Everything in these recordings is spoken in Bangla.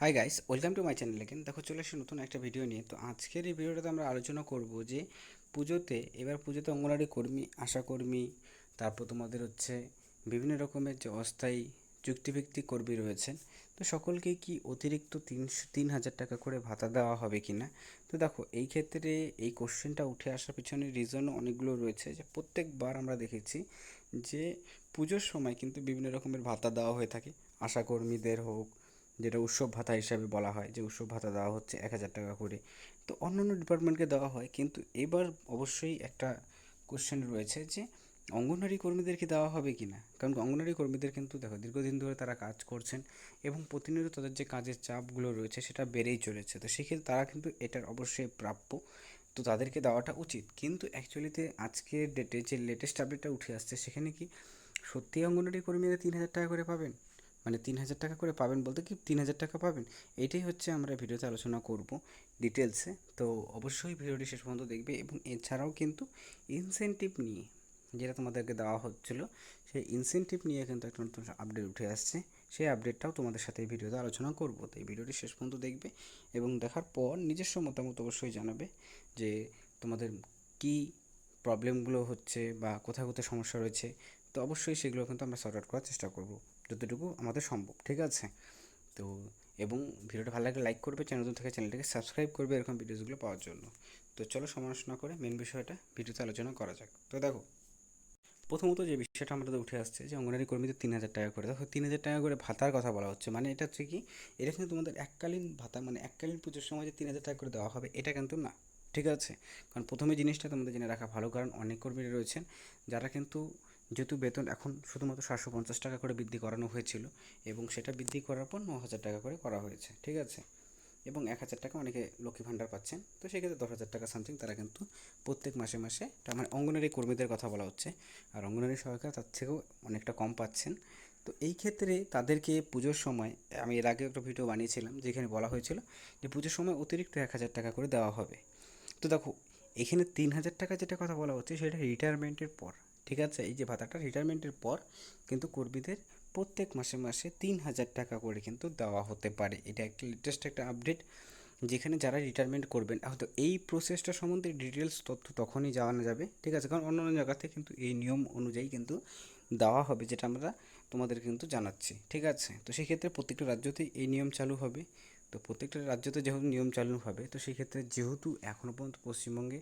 Hi guys welcome to my channel again দেখো, চলে আসি নতুন একটা ভিডিও নিয়ে। তো আজকের এই ভিডিওটাতে আমরা আলোচনা করব যে, পুজোতে, এবার পুজোতে অঙ্গনওয়াড়ি কর্মী আশাকর্মী তারপর তোমাদের হচ্ছে বিভিন্ন রকমের যে অস্থায়ী চুক্তিভিত্তিক কর্মী রয়েছেন। তো সকলকে কি অতিরিক্ত তিনশো তিন হাজার টাকা করে ভাতা দেওয়া হবে কি না তো দেখো, এই ক্ষেত্রে এই কোশ্চেনটা উঠে আসার পিছনে রিজনও অনেকগুলো রয়েছে। যে প্রত্যেকবার আমরা দেখেছি যে, পুজোর সময় কিন্তু বিভিন্ন রকমের ভাতা দেওয়া হয়ে থাকে। আশাকর্মীদের হোক যেটা উৎসব ভাতা হিসাবে বলা হয়, যে উৎসব ভাতা দেওয়া হচ্ছে এক হাজার টাকা করে। তো অন্যান্য ডিপার্টমেন্টকে দেওয়া হয়, কিন্তু এবার অবশ্যই একটা কোশ্চেন রয়েছে যে, অঙ্গনওয়াড়ি কর্মীদেরকে দেওয়া হবে কি না কারণ অঙ্গনওয়াড়ি কর্মীদের কিন্তু দেখো, দীর্ঘদিন ধরে তারা কাজ করছেন এবং প্রতিনিয়ত তাদের যে কাজের চাপগুলো রয়েছে সেটা বেড়েই চলেছে। তো সেক্ষেত্রে তারা কিন্তু এটার অবশ্যই প্রাপ্য। তো তাদেরকে দেওয়াটা উচিত। কিন্তু অ্যাকচুয়ালিতে আজকের ডেটে যে লেটেস্ট আপডেটটা উঠে আসছে, সেখানে কি সত্যি অঙ্গনওয়াড়ি কর্মীরা তিন হাজার টাকা করে পাবেন? মানে তিন হাজার টাকা করে পাবেন বলতে কি তিন হাজার টাকা পাবেন। এটাই হচ্ছে আমরা ভিডিওতে আলোচনা করব ডিটেলসে তো অবশ্যই ভিডিওটি শেষ পর্যন্ত দেখবে এবং এছাড়াও কিন্তু ইনসেন্টিভ নিয়ে যেটা তোমাদেরকে দেওয়া হচ্ছিল, সেই ইনসেন্টিভ নিয়ে কিন্তু একটা নতুন আপডেট উঠে আসছে। সেই আপডেটটাও তোমাদের সাথে এই ভিডিওতে আলোচনা করব। তো এই ভিডিওটি শেষ পর্যন্ত দেখবে এবং দেখার পর নিজস্ব মতামত অবশ্যই জানাবে যে তোমাদের কী প্রবলেমগুলো হচ্ছে বা কোথায় কোথায় সমস্যা রয়েছে। তো অবশ্যই সেগুলো কিন্তু আমরা সর্ট আউট করার চেষ্টা করব। যতটুকু আমাদের সম্ভব, ঠিক আছে? তো এবং ভিডিওটা ভালো লাগলে লাইক করবে চ্যানেল থেকে চ্যানেলটাকে সাবস্ক্রাইব করবে এরকম ভিডিওসগুলো পাওয়ার জন্য। তো চলো সমালোচনা করে মেন বিষয়টা ভিডিওতে আলোচনা করা যাক। তো দেখো, প্রথমত যে বিষয়টা আমাদের উঠে আসছে যে অঙ্গনারী কর্মীদের তিন হাজার টাকা করে। দেখো, তিন হাজার টাকা করে ভাতার কথা বলা হচ্ছে। মানে এটা হচ্ছে কি, এটা কিন্তু তোমাদের এককালীন ভাতা মানে এককালীন পুজোর সময় যে তিন হাজার টাকা করে দেওয়া হবে, এটা কিন্তু না, ঠিক আছে? কারণ প্রথমে জিনিসটা তোমাদের জেনে রাখা ভালো, কারণ অনেক কর্মীরা রয়েছেন যারা কিন্তু যেহেতু বেতন এখন শুধুমাত্র সাতশো পঞ্চাশ টাকা করে বৃদ্ধি করানো হয়েছিল এবং সেটা বৃদ্ধি করার পর ন হাজার টাকা করে করা হয়েছে, ঠিক আছে? এবং এক হাজার টাকা অনেকে লক্ষ্মী ভাণ্ডার পাচ্ছেন, তো সেক্ষেত্রে দশ হাজার টাকা সামথিং তারা কিন্তু প্রত্যেক মাসে মাসে মানে অঙ্গনারী কর্মীদের কথা বলা হচ্ছে। আর অঙ্গনারী সহায়িকা তার থেকেও অনেকটা কম পাচ্ছেন। তো এই ক্ষেত্রে তাদেরকে পুজোর সময়, আমি এর আগে একটা ভিডিও বানিয়েছিলাম যেখানে বলা হয়েছিল যে পুজোর সময় অতিরিক্ত এক হাজার টাকা করে দেওয়া হবে। তো দেখো, এখানে তিন হাজার টাকা যেটা কথা বলা হচ্ছে সেটা রিটায়ারমেন্টের পর ঠিক আছে? এই যে ভাতাটা রিটায়ারমেন্টের পর কিন্তু কর্মীদের প্রত্যেক মাসে মাসে তিন হাজার টাকা করে কিন্তু দেওয়া হতে পারে। এটা একটা লেটেস্ট একটা আপডেট যেখানে যারা রিটায়ারমেন্ট করবেন হয়তো এই প্রসেসটা সম্বন্ধে ডিটেলস তথ্য তখনই জানানো যাবে, ঠিক আছে? কারণ অন্য অন্য জায়গাতে কিন্তু এই নিয়ম অনুযায়ী কিন্তু দেওয়া হবে যেটা আমরা তোমাদের কিন্তু জানাচ্ছি, ঠিক আছে? তো সেক্ষেত্রে প্রত্যেকটা রাজ্যতেই এই নিয়ম চালু হবে। তো প্রত্যেকটা রাজ্যতে যেহেতু নিয়ম চালু হবে, তো সেক্ষেত্রে যেহেতু এখনও পর্যন্ত পশ্চিমবঙ্গে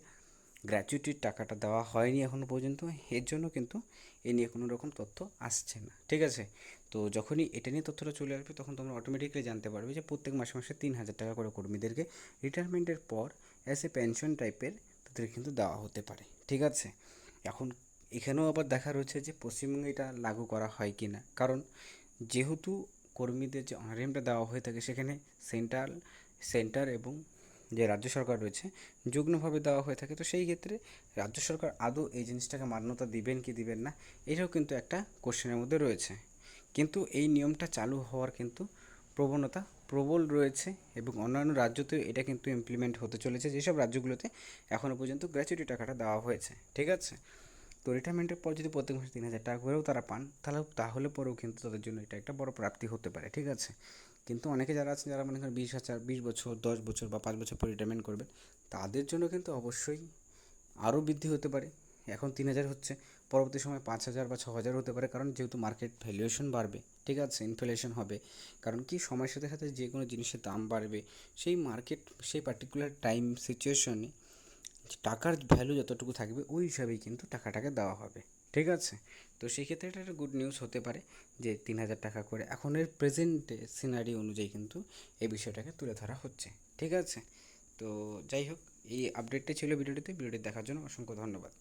গ্র্যাচুইটির টাকাটা দেওয়া হয়নি এখনও পর্যন্ত, এর জন্য কিন্তু এ নিয়ে কোনো রকম তথ্য আসছে না। ঠিক আছে? তো যখনই এটা নিয়ে তথ্যটা চলে আসবে, তখন তোমরা অটোমেটিকলি জানতে পারবে যে প্রত্যেক মাসে মাসে তিন হাজার টাকা করে কর্মীদেরকে রিটায়ারমেন্টের পর অ্যাজ এ পেনশন টাইপের তাদের কিন্তু দেওয়া হতে পারে। ঠিক আছে? এখন এখানেও আবার দেখা রয়েছে যে পশ্চিমবঙ্গে এটা লাগু করা হয় কি না কারণ যেহেতু কর্মীদের যে অনারিয়ামটা দেওয়া হয়ে থাকে সেখানে সেন্ট্রাল সেন্টার এবং যে রাজ্য সরকার রয়েছে, যুগ্মভাবে দেওয়া হয়ে থাকে। তো সেই ক্ষেত্রে রাজ্য সরকার আদৌ এই জিনিসটাকে মান্যতা দিবেন কি দিবেন না, এটাও কিন্তু একটা কোশ্চেনের মধ্যে রয়েছে। কিন্তু এই নিয়মটা চালু হওয়ার কিন্তু প্রবণতা প্রবল রয়েছে এবং অন্যান্য রাজ্যতেও এটা কিন্তু ইমপ্লিমেন্ট হতে চলেছে। যেসব রাজ্যগুলোতে এখনও পর্যন্ত গ্র্যাচুইটি টাকাটা দেওয়া হয়েছে, ঠিক আছে? তো রিটায়ারমেন্টের পর যদি প্রত্যেক মাসে তিন হাজার টাকা করেও তারা পান, তাহলে তাহলে পরেও কিন্তু তাদের জন্য এটা একটা বড় প্রাপ্তি হতে পারে, ঠিক আছে? কিন্তু অনেকে যারা আছেন, যারা মনে করেন বিশ হাজার, বিশ বছর, দশ বছর বা পাঁচ বছর পর রিটায়ারমেন্ট করবেন তাদের জন্য কিন্তু অবশ্যই আরও বৃদ্ধি হতে পারে। এখন তিন হাজার হচ্ছে, পরবর্তী সময় পাঁচ হাজার বা ছ হাজার হতে পারে, কারণ যেহেতু মার্কেট ভ্যালুয়েশন বাড়বে, ঠিক আছে? ইনফ্লেশন হবে, কারণ কি? সময়ের সাথে সাথে যে কোনো জিনিসের দাম বাড়বে, সেই মার্কেট সেই পার্টিকুলার টাইম সিচুয়েশনে টাকার ভ্যালু যতটুকু থাকবে, ওই হিসাবেই কিন্তু টাকাটাকে দেওয়া হবে। ঠিক আছে? তো সেই ক্ষেত্রে এটা একটা গুড নিউজ হতে পারে যে তিন হাজার টাকা করে এখনের প্রেজেন্টে সিনারি অনুযায়ী কিন্তু এই বিষয়টাকে তুলে ধরা হচ্ছে। ঠিক আছে? তো যাই হোক, এই আপডেটটা ছিল ভিডিওটিতে ভিডিওটি দেখার জন্য অসংখ্য ধন্যবাদ।